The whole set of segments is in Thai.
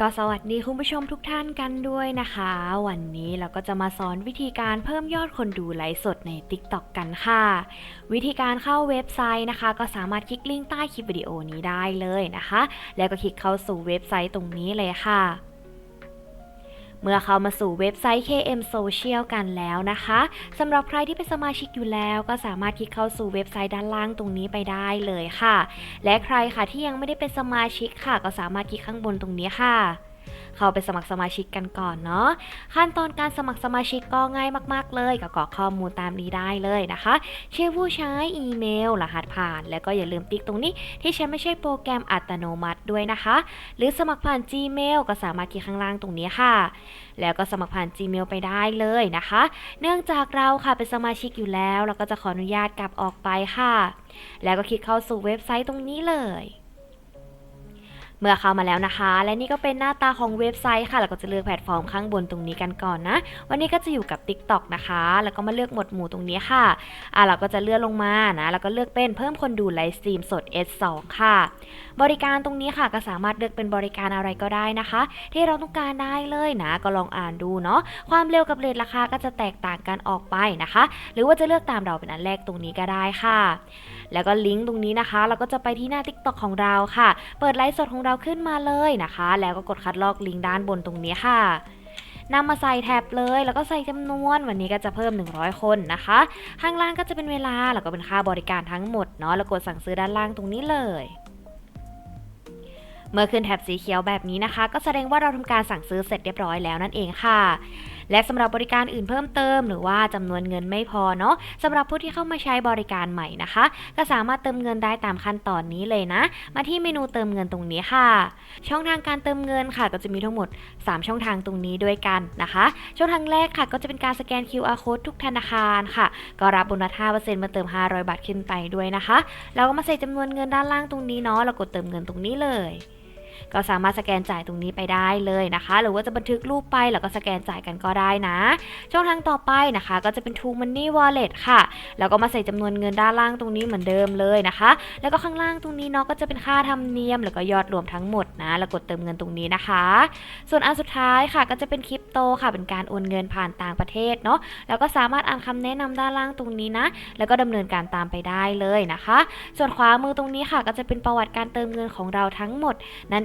ก็สวัสดีคุณผู้ชมทุกท่านกันด้วยนะคะ วันนี้เราก็จะมาสอนวิธีการเพิ่มยอดคนดูไลฟ์สดใน TikTok กันค่ะ วิธีการเข้าเว็บไซต์นะคะ ก็สามารถคลิกลิงก์ใต้คลิปวิดีโอนี้ได้เลยนะคะ แล้วก็คลิกเข้าสู่เว็บไซต์ตรงนี้เลยค่ะ เมื่อเข้ามาสู่เว็บไซต์ KM Social กันแล้วนะคะสำหรับใครที่เป็นสมาชิกอยู่แล้ว ก็สามารถคลิกเข้าสู่เว็บไซต์ด้านล่างตรงนี้ไปได้เลยค่ะ และใครค่ะที่ยังไม่ได้เป็นสมาชิกค่ะ ก็สามารถคลิกข้างบนตรงนี้ค่ะ เข้าไปสมัครสมาชิกกันก่อนเนาะขั้นตอนการสมัครสมาชิกก็ง่ายมาก ๆ เลยก็กรอกข้อมูลตามนี้ได้เลยนะคะ ชื่อผู้ใช้อีเมล รหัสผ่าน แล้วก็อย่าลืมติ๊กตรงนี้ ที่ใช้ไม่ใช่โปรแกรมอัตโนมัติด้วยนะคะ หรือสมัครผ่าน Gmail ก็สามารถคลิกข้างล่างตรงนี้ค่ะ แล้วก็สมัครผ่าน Gmail ไปได้เลยนะคะ เนื่องจากเราค่ะเป็นสมาชิกอยู่แล้ว เราก็จะขออนุญาตกลับออกไปค่ะ แล้วก็คลิกเข้าสู่เว็บไซต์ตรงนี้เลย เมื่อเข้ามาแล้วนะคะ และนี่ก็เป็นหน้าตาของเว็บไซต์ค่ะ แล้วก็จะเลือกแพลตฟอร์มข้างบนตรงนี้กันก่อนนะ วันนี้ก็จะอยู่กับ TikTok นะคะ แล้วก็มาเลือกหมวดหมู่ตรงนี้ค่ะ อะเราก็จะเลื่อนลงมานะ แล้วก็เลือกเป็นเพิ่มคนดูไลฟ์สตรีมสด S2 ค่ะ บริการตรงนี้ค่ะก็สามารถเลือกเป็นบริการอะไรก็ได้นะคะ ที่เราต้องการได้เลยนะ ก็ลองอ่านดูเนาะความเร็วกับเรทราคาก็จะแตกต่างกันออกไปนะคะ หรือว่าจะเลือกตามเราเป็นอันแรกตรงนี้ก็ได้ค่ะ แล้วก็ลิงก์ตรงนี้นะคะ เราก็จะไปที่หน้า TikTok ของเราค่ะ เปิดไลฟ์สดของเราขึ้นมาเลยนะคะ แล้วก็กดคัดลอกลิงก์ด้านบนตรงนี้ค่ะนำมาใส่แท็บเลย แล้วก็ใส่จำนวนวันนี้ก็จะเพิ่ม 100 คนนะคะ ข้างล่างก็จะเป็นเวลาแล้วก็เป็นค่าบริการทั้งหมดเนาะแล้วกดสั่งซื้อด้านล่างตรงนี้เลย เมื่อขึ้นแท็บสีเขียวแบบนี้นะคะ ก็แสดงว่าเราทำการสั่งซื้อเสร็จเรียบร้อยแล้วนั่นเองค่ะ และสำหรับบริการอื่นเพิ่มเติม หรือว่าจำนวนเงินไม่พอเนาะสำหรับผู้ที่เข้ามาใช้บริการใหม่นะคะ ก็สามารถเติมเงินได้ตามขั้นตอนนี้เลยนะ มาที่เมนูเติมเงินตรงนี้ค่ะ ช่องทางการเติมเงินค่ะ ก็จะมีทั้งหมด 3 ช่องทางตรงนี้ด้วยกันนะคะ ช่องทางแรกค่ะ ก็จะเป็นการสแกน QR code ทุกธนาคารค่ะ ก็รับโบนัส5%มาเติม 500 บาทขึ้นไปด้วยนะคะ แล้วก็มาใส่จำนวนเงินด้านล่างตรงนี้เนาะแล้วกดเติมเงินตรงนี้เลย ก็สามารถสแกนจ่ายตรงนี้ไปได้เลยนะคะ หรือว่าจะบันทึกรูปไปแล้วก็สแกนจ่ายกันก็ได้นะ ช่องทางต่อไปนะคะ ก็จะเป็น True Money Wallet ค่ะ แล้วก็มาใส่จำนวนเงินด้านล่างตรงนี้เหมือนเดิมเลยนะคะ แล้วก็ข้างล่างตรงนี้เนาะก็จะเป็นค่าธรรมเนียม แล้วก็ยอดรวมทั้งหมดนะ แล้วกดเติมเงินตรงนี้นะคะ ส่วนอันสุดท้ายค่ะก็จะเป็นคริปโตค่ะ เป็นการโอนเงินผ่านต่างประเทศเนาะ แล้วก็สามารถอ่านคำแนะนำด้านล่างตรงนี้นะ แล้วก็ดำเนินการตามไปได้เลยนะคะ ส่วนขวามือตรงนี้ค่ะ ก็จะเป็นประวัติการเติมเงินของเราทั้งหมดนั้น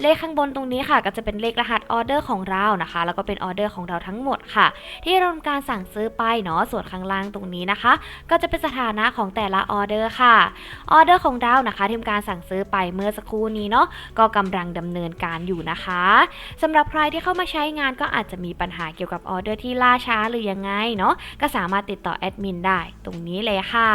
เลขข้างบนตรงนี้ค่ะ ก็จะเป็นเลขรหัสออเดอร์ของเรานะคะ แล้วก็เป็นออเดอร์ของเราทั้งหมดค่ะ ที่เราทำการสั่งซื้อไปเนาะส่วนข้างล่างตรงนี้นะคะ ก็จะเป็นสถานะของแต่ละออเดอร์ค่ะออเดอร์ของเรานะคะที่ทำการสั่งซื้อไปเมื่อสักครู่นี้เนาะก็กำลังดำเนินการอยู่นะคะสำหรับใครที่เข้ามาใช้งานก็อาจจะมีปัญหาเกี่ยวกับออเดอร์ที่ล่าช้าหรือยังไงเนาะก็สามารถติดต่อแอดมินได้ตรงนี้เลยค่ะ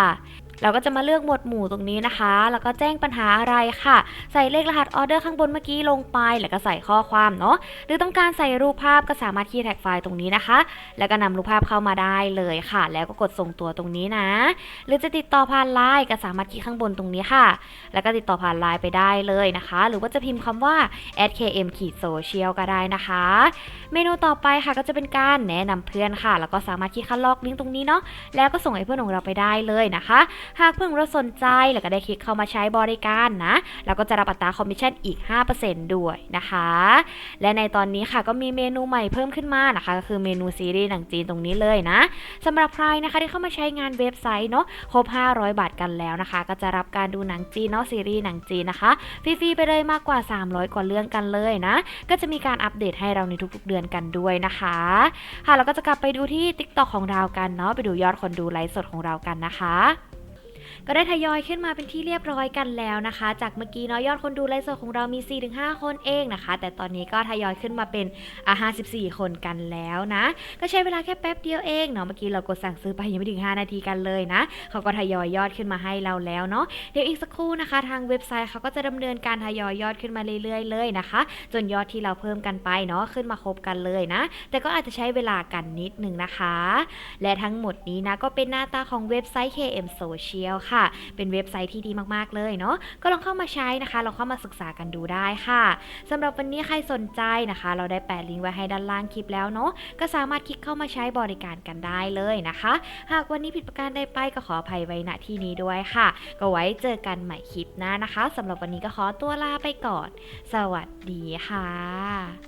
เราก็จะมาเลือกหมวดหมู่ตรงนี้นะคะ แล้วก็แจ้งปัญหาอะไรค่ะ ใส่เลขรหัสออเดอร์ข้างบนเมื่อกี้ลงไปแล้วก็ใส่ข้อความเนาะหรือต้องการใส่รูปภาพก็สามารถคีย์แท็กไฟล์ตรงนี้นะคะ แล้วก็นำรูปภาพเข้ามาได้เลยค่ะ แล้วก็กดส่งตัวตรงนี้นะ หรือจะติดต่อผ่านไลน์ก็สามารถคลิกข้างบนตรงนี้ค่ะ แล้วก็ติดต่อผ่านไลน์ไปได้เลยนะคะ หรือว่าจะพิมพ์คำว่า @km ขีด social ก็ได้นะคะ เมนูต่อไปค่ะก็จะเป็นการแนะนำเพื่อนค่ะ แล้วก็สามารถคลิกคัดลอกลิงก์ตรงนี้เนาะแล้วก็ส่งให้เพื่อนของเราไปได้เลยนะคะหากเพื่อนของรสนใจแล้วก็ได้คลิกเข้ามาใช้บริการนะ แล้วก็จะรับอัตราคอมมิชชั่นอีก 5%ด้วยนะคะ และในตอนนี้ค่ะก็มีเมนูใหม่เพิ่มขึ้นมานะคะ ก็คือเมนูซีรีส์หนังจีนตรงนี้เลยนะสำหรับใครนะคะที่เข้ามาใช้งานเว็บไซต์เนาะครบ 500 บาทกันแล้วนะคะ ก็จะรับการดูหนังจีนเนาะซีรีส์หนังจีนนะคะฟรีๆไปเลยมากกว่า 300 กว่าเรื่องกันเลยนะ ก็จะมีการอัปเดตให้เราในทุกๆเดือนกันด้วยนะคะ ค่ะเราก็จะกลับไปดูที่ TikTok ของเรากันเนาะไปดูยอดคนดูไลฟ์สดของเรากันนะคะ ก็ได้ทยอยขึ้นมาเป็นที่เรียบร้อยกันแล้วนะคะ จากเมื่อกี้เนาะยอดคนดูไลฟ์สดของเรามี 4-5 คนเองนะคะ แต่ตอนนี้ก็ทยอยขึ้นมาเป็นอะ54 คนกันแล้วนะ ก็ใช้เวลาแค่แป๊บเดียวเองเนาะเมื่อกี้เรากดสั่งซื้อไปยังไม่ถึง 5 นาทีกันเลยนะเขาก็ทยอยยอดขึ้นมาให้เราแล้วเนาะเดี๋ยวอีกสักครู่นะคะ ทางเว็บไซต์เขาก็จะดำเนินการทยอยยอดขึ้นมาเรื่อยๆ เลยนะคะ จนยอดที่เราเพิ่มกันไปเนาะขึ้นมาครบกันเลยนะ แต่ก็อาจจะใช้เวลากันนิดนึงนะคะ และทั้งหมดนี้นะก็เป็นหน้าตาของเว็บไซต์ KM Social ค่ะค่ะ เป็นเว็บไซต์ที่ดีมากๆเลยเนาะก็ลองเข้ามาใช้นะคะลองเข้ามาศึกษากันดูได้ค่ะสำหรับวันนี้ใครสนใจนะคะ เราได้แปะลิงก์ไว้ให้ด้านล่างคลิปแล้วเนาะก็สามารถคลิกเข้ามาใช้บริการกันได้เลยนะคะ หากวันนี้ผิดประการใดไปก็ขออภัยไว้ณที่นี้ด้วยค่ะ ก็ไว้เจอกันใหม่คลิปหน้านะคะสำหรับวันนี้ก็ขอตัวลาไปก่อน สวัสดีค่ะ